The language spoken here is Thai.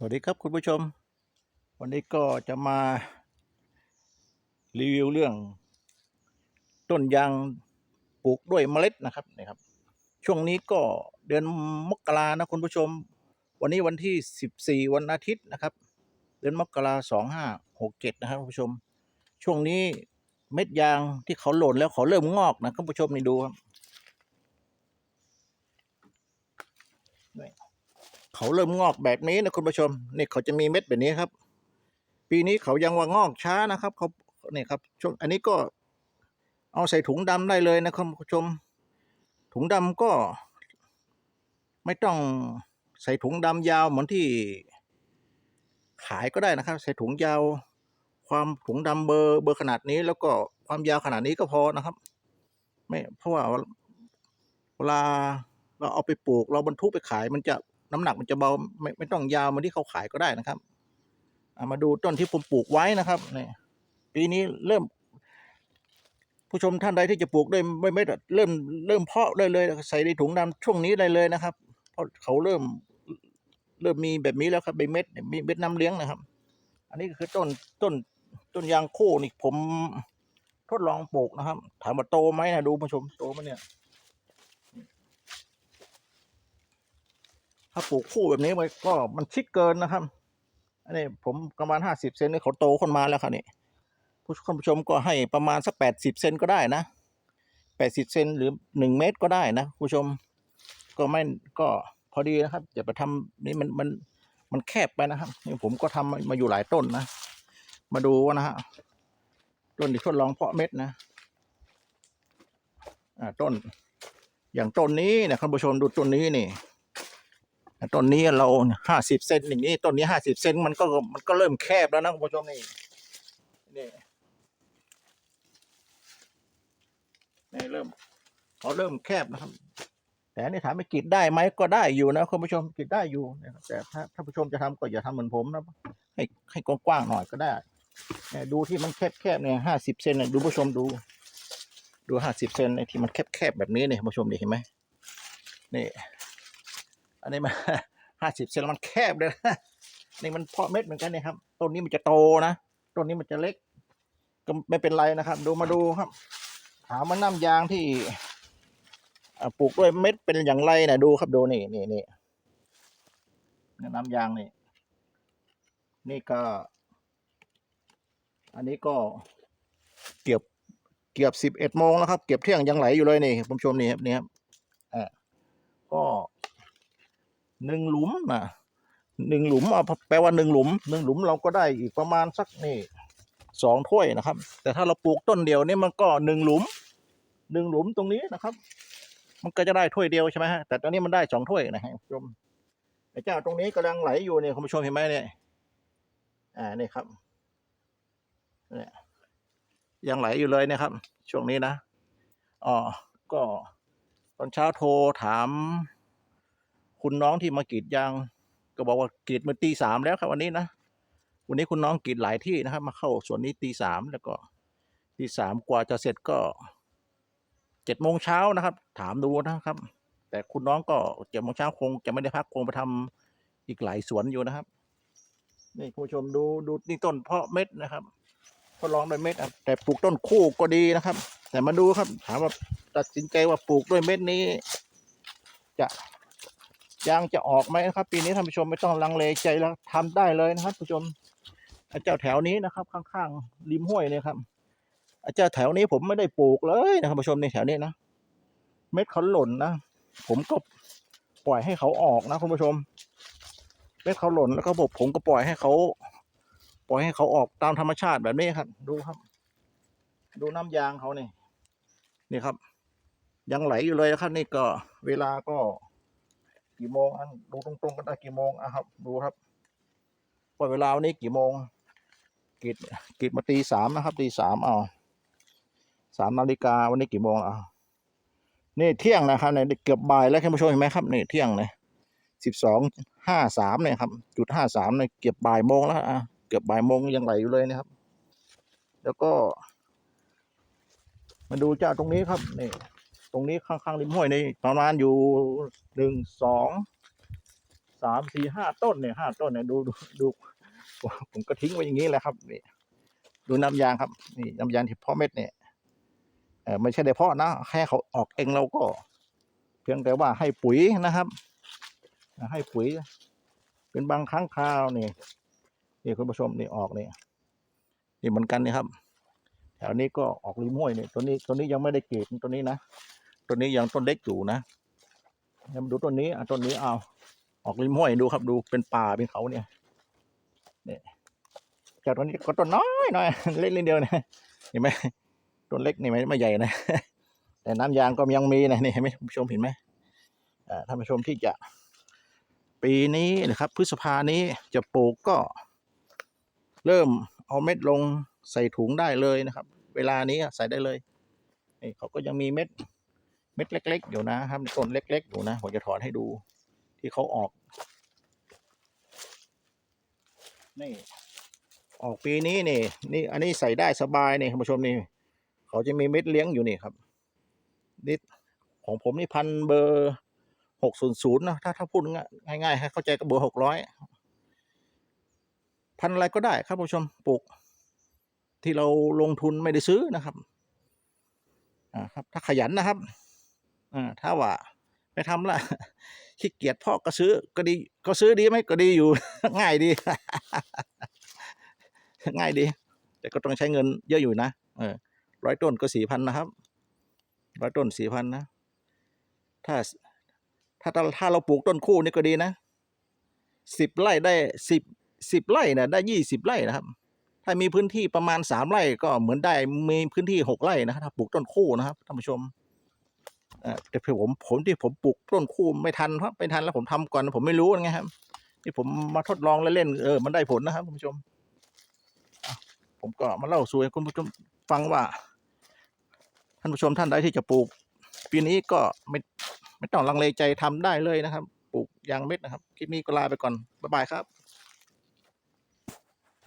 สวัสดีครับคุณผู้ชม วันนี้ก็จะมารีวิวเรื่อง ต้นยางปลูกด้วยเมล็ดนะครับนี่ครับ ช่วงนี้ก็เดือนมกรานะคุณผู้ชม วันนี้วันที่ 14 วันอาทิตย์นะครับ เดือนมกราสองห้าหกเจ็ดนะครับคุณผู้ชม ช่วงนี้เม็ดยางที่เขาหล่นแล้วเขาเริ่มงอกนะคุณผู้ชมนี่ดูครับนี่ เขาเริ่มงอกแบบนี้นะคุณผู้ชมนี่เขาจะมีเม็ดแบบนี้ครับ ปีนี้เขายังว่างอกช้านะครับเขาเนี่ยครับช่วงอันนี้ก็เอาใส่ถุงดำได้เลยนะคุณผู้ชม ถุงดำก็ ไม่ต้องใส่ถุงดำยาวเหมือนที่ ขายก็ได้นะครับ ใส่ถุงยาว ความถุงดำเบอร์เบอร์ขนาดนี้ แล้วก็ความยาวขนาดนี้ก็พอนะครับ ไม่เพราะว่าเวลาเราเอาไปปลูก เราบรรทุกไปขายมันจะ น้ำหนักมันจะเบาไม่ไม่ต้องยาวเหมือนที่เขาขายก็ได้นะครับมาดูต้นที่ผมปลูกไว้นะครับนี่ปีนี้เริ่ม ผู้ชมท่านใดที่จะปลูกด้วยไม่ไม่เริ่มเริ่มเพาะได้เลย ใส่ในถุงดำช่วงนี้ได้เลยนะครับ เพราะเขาเริ่ม เริ่มมีแบบนี้แล้วครับใบเม็ดเนี่ยมีเม็ดน้ำเลี้ยงนะครับ อันนี้ก็คือต้นต้นต้นยางคู่นี่ผมทดลองปลูกนะครับ ถามว่าโตไหมนะดูผู้ชมโตไหมเนี่ย ถ้าปลูกคู่แบบนี้ไว้ก็มันชิดเกินนะครับ อันนี้ผมประมาณห้าสิบเซนนี่เขาโตขึ้นมาแล้วครับนี่ผู้ชมผู้ชมก็ให้ประมาณสักแปดสิบเซนก็ได้นะแปดสิบเซนหรือหนึ่งเมตรก็ได้นะผู้ชมก็ไม่ก็พอดีนะครับอย่าไปทำนี่มันมันมันแคบไปนะครับนี่ผมก็ทำมามาอยู่หลายต้นนะ มาดูนะฮะต้นที่ทดลองเพาะเม็ดนะอ่าต้น อย่างต้นนี้นะคุณผู้ชมดูต้นนี้นี่ ต้นนี้เราห้าสิบเซนอย่างนี้ต้นนี้ห้าสิบเซนมันก็มันก็เริ่มแคบแล้วนะคุณผู้ชมนี่นี่นี่เริ่มเขาเริ่มแคบนะครับ แต่นี่ถามไปกรีดได้ไหมก็ได้อยู่นะคุณผู้ชมกีดได้อยู่นะครับแต่ถ้าถ้าผู้ชมจะทำก็อย่าทำเหมือนผมนะให้ให้กว้างๆหน่อยก็ได้เนี่ยดูที่มันแคบๆเนี่ยห้าสิบเซนเนี่ยดูผู้ชมดู ดูห้าสิบเซนในที่มันแคบๆแบบนี้เนี่ยผู้ชมนี่เห็นไหมนี่ อันนี้มันห้าสิบเซนแล้วมันแคบเลยนะนี่มันเพาะเม็ดเหมือนกันเนี่ยครับต้นนี้มันจะโตนะต้นนี้มันจะเล็ก ก็ไม่เป็นไรนะครับ ดูมาดูครับ ถามว่าน้ำยางที่ปลูกด้วยเม็ดเป็นอย่างไรนะดูครับดูนี่นี่นี่น้ำยางนี่นี่ก็ อันนี้ก็เกือบเกือบสิบเอ็ดโมงแล้วครับ เก็บเที่ยงยังไหลอยู่เลยนี่ผู้ชมนี่ครับนี่ครับอ่าก็ หนึ่งหลุมนะหนึ่งหลุมเอาแปลว่าหนึ่งหลุมหนึ่งหลุมเราก็ได้อีกประมาณสักนี่สองถ้วยนะครับ แต่ถ้าเราปลูกต้นเดียวนี่มันก็หนึ่งหลุมหนึ่งหลุมตรงนี้นะครับ มันก็จะได้ถ้วยเดียวใช่ไหมฮะแต่ตอนนี้มันได้สองถ้วยนะฮะคุณผู้ชมไอ้เจ้าตรงนี้กำลังไหลอยู่เนี่ยคุณผู้ชมเห็นไหมเนี่ยอ่านี่ครับเนี่ยยังไหลอยู่เลยนะครับ ช่วงนี้นะอ๋อก็ตอนเช้าโทรถาม คุณน้องที่มากรีดยาง ก็บอกว่ากรีดมาตีสามแล้วครับวันนี้นะวันนี้คุณน้องกรีดหลายที่นะครับ มาเข้าสวนนี้ตีสามแล้วก็ตีสามกว่าจะเสร็จก็เจ็ดโมงเช้านะครับ ถามดูนะครับ แต่คุณน้องก็เจ็ดโมงเช้าคงจะไม่ได้พักคงไปทำอีกหลายสวนอยู่นะครับ นี่คุณผู้ชมดูดูนี่ต้นเพาะเม็ดนะครับทดลองด้วยเม็ดแต่ปลูกต้นคู่ก็ดีนะครับ แต่มาดูครับ ถามว่าตัดสินใจว่าปลูกด้วยเม็ดนี้ จะ ยางจะออกไหมนะครับ ปีนี้ท่านผู้ชมไม่ต้องลังเลใจแล้วทำได้เลยนะครับผู้ชมเจ้าแถวนี้นะครับ ข้างๆริมห้วยเนี่ยครับอาจารย์แถวนี้ผมไม่ได้ปลูกเลยนะครับผู้ชมในแถวนี้นะเม็ดเขาหล่นนะผมก็ปล่อยให้เขาออกนะคุณผู้ชม เม็ดเขาหล่นแล้วก็บอกผมก็ปล่อยให้เขาปล่อยให้เขาออกตามธรรมชาติแบบนี้ครับ ดูครับ ดูน้ำยางเขาเนี่ยนี่ครับ ยังไหลอยู่เลยนะครับ นี่ก็เวลาก็ กี่โมงอันดูตรงๆกันได้กี่โมงอะครับ ดูครับว่าเวลาวันนี้กี่โมงกีดกีดมาตีสามนะครับตีสามเอาสามนาฬิกาวันนี้กี่โมงอะนี่เที่ยงนะครับเนี่ยเกือบบ่ายแล้วท่านผู้ชมเห็นไหมครับนี่เที่ยงเนี่ยสิบสองห้าสามเนี่ยครับจุดห้าสามเนี่ยเกือบบ่ายโมงแล้วอะเกือบบ่ายโมงยังไหลอยู่เลยนะครับ แล้วก็ มาดูเจ้าตรงนี้ครับนี่ ตรงนี้ข้างๆริมห้วยนี่ประมาณอยู่หนึ่งสองสามสี่ห้าต้นเนี่ยห้าต้นเนี่ยดูดูดูผมก็ทิ้งไว้อย่างนี้แหละครับนี่ดูน้ำยางครับ นี่น้ำยางที่พาะเม็ดเนี่ยเออไม่ใช่ได้พาะนะแค่เขาออกเองเราก็ เพียงแต่ว่าให้ปุ๋ยนะครับ ให้ปุ๋ย เป็นบางครั้งคราวนี่นี่คุณผู้ชมนี่ออกนี่นี่เหมือนกันนี่ครับ แถวนี้ก็ออกริมห้วยนี่ตัวนี้ตัวนี้ยังไม่ได้เกรดตัวนี้นะ ตัวนี้ยังต้นเล็กอยู่นะมาดูต้นนี้อะต้นนี้เอาออกริมห้วยดูครับดูเป็นป่าเป็นเขาเนี่ยเนี่ยจากต้นนี้ก็ต้นน้อยหน่อยเล็กนิดเดียวนะเห็นไหมต้นเล็กนี่ไม่ไม่ใหญ่นะ แต่น้ำยางก็ยังมีนะนี่เห็นไหมผู้ชมเห็นไหมอ่าท่านผู้ชมที่จะ ปีนี้นะครับพฤษภานี้จะปลูกก็ เริ่มเอาเม็ดลงใส่ถุงได้เลยนะครับ เวลานี้ใส่ได้เลยนี่เขาก็ยังมีเม็ด เม็ดเล็ก ๆ อยู่นะครับต้นเล็ก ๆ อยู่นะผมจะถอนให้ดูที่เขาออก นี่ ออกปีนี้นี่ นี่อันนี้ใส่ได้สบายนี่คุณผู้ชมนี่ เขาจะมีเม็ดเลี้ยงอยู่นี่ครับนี่ของผมนี่พันเบอร์หกศูนย์ศูนย์นะถ้าถ้าพูดง่ายๆให้เข้าใจก็เบอร์หกร้อยพันอะไรก็ได้ครับผู้ชมปลูก ที่เราลงทุนไม่ได้ซื้อนะครับอ่าครับ ถ้าขยันนะครับ อ่าถ้าว่าไม่ทำละขี้เกียจพ่อก็ซื้อก็ดี ก็ซื้อดีไหมก็ดีอยู่ ง่ายดี ง่ายดี แต่ก็ต้องใช้เงินเยอะอยู่นะเออร้อยต้นก็สี่พันนะครับร้อยต้นสี่พันนะ ถ้า ถ้าถ้าเราปลูกต้นคู่นี่ก็ดีนะสิบไร่ได้สิบสิบไร่นะได้ยี่สิบไร่นะครับ ถ้ามีพื้นที่ประมาณสามไร่ก็เหมือนได้มีพื้นที่หกไร่นะครับถ้าปลูกต้นคู่นะครับท่านผู้ชม แต่พอผมผมที่ผมปลูกต้นคู่ไม่ทันครับไม่ทันแล้วผมทำก่อนผมไม่รู้ไงครับที่ผมมาทดลองเล่นๆเออมันได้ผลนะครับคุณผู้ชมผมก็มาเล่าสู่ให้คุณผู้ชมฟังว่า ท่านผู้ชมท่านใดที่จะปลูก ปีนี้ก็ไม่ไม่ต้องลังเลใจทำได้เลยนะครับ ปลูกยางเม็ดนะครับคลิปนี้ก็ลาไปก่อนบ๊ายบายครับ